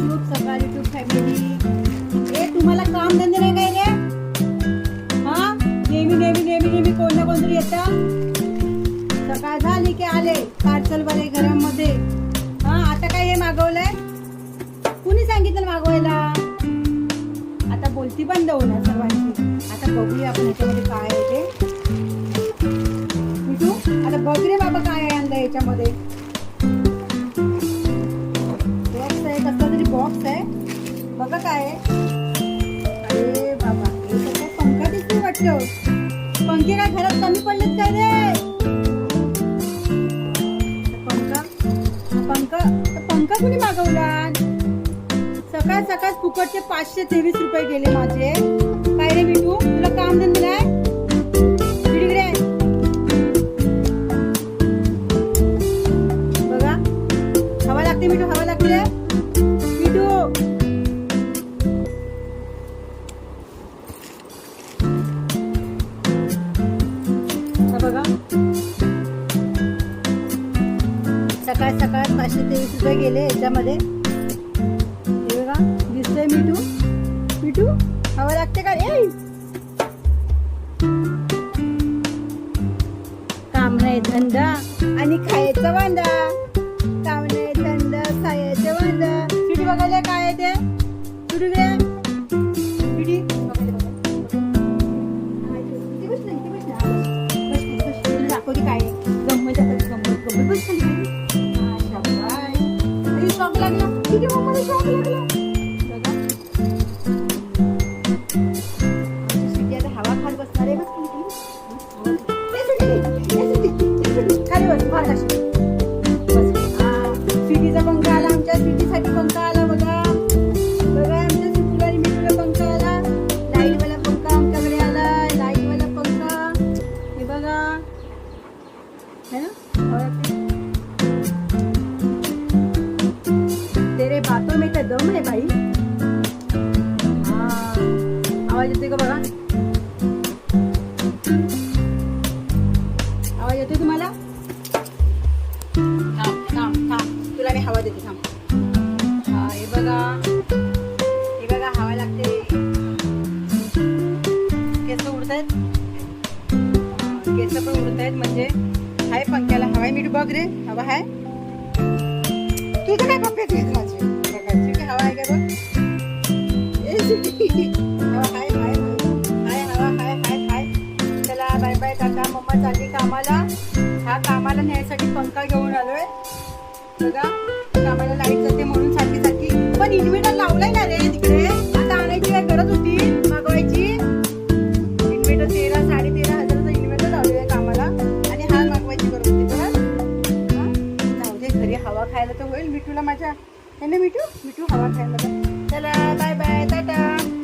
शुभ सकाळ YouTube family ए तुम्हाला काम धंदे नाही काय रे हा? नेहमी नेहमी नेहमी नेहमी कोण ना कोणतरी येतं? सकाळ झाली की आले पार्सल वाले घरामध्ये. हा आता काय हे मागवलंय? कुणी सांगितलं मागवायला? आता बोलती बंद होणार सर्वांची. आता बघूया आपण याच्यामध्ये काय आहे ते. मिठू आता बघ रे बाबा काय आहे आणलं याच्यामध्ये. बॉक्स आहे. बघा काय अरे बाबा हे पंखा दिसते वाटतं. पंखे काय घरात कमी पडलेत काय रे? पंखा? पंखा पंखा कुणी मागवला? सकाळ सकाळ फुकटचे पाचशे तेवीस रुपये गेले माझे. काय रे मिठू तुला काम धंदा नाही? इकडे बघा. हवा लागते मिठू हवा लागते? बघा. सकाळ सकाळ पाचशे तेवीस रुपये गेले याच्यामध्ये. हे बघा दिसतोय मिठू. मिठू हवा लागते का? ए! काम नाही धंदा. आणि खायचा वांदा. हवा खात बसणार आहे आहे तो भाई आवाज येतोय का बघा? आवाज येतोय तुम्हाला? थांब थांब थांब. तुला मी हवा देते थांब. हा हे बघा. हे बघा हवा लागते. केस उडत आहेत केस पण उडत आहेत म्हणजे. हाय पंख्याला. हवाय मीठ बघ रे. हवा हाय तुझं काय पप्पे साठी पंखा घेऊन आलोय. बघा कामाला लाइट जाते म्हणून सारखी सारखी. पण इन्व्हर्टर लावलाय ना रे तिकडे? आता आणायची काय गरज होती? मागवायची? इन्व्हर्टर तेरा साडे तेरा हजाराचा इन्व्हर्टर लावलेला आहे कामाला. आणि हा मागवायची गरज होती. बघा. जाऊ दे घरी हवा खायला तर होईल मिठूला माझ्या. हे ना मिठू? मिठू हवा खायला. तर. चला बाय बाय टाटा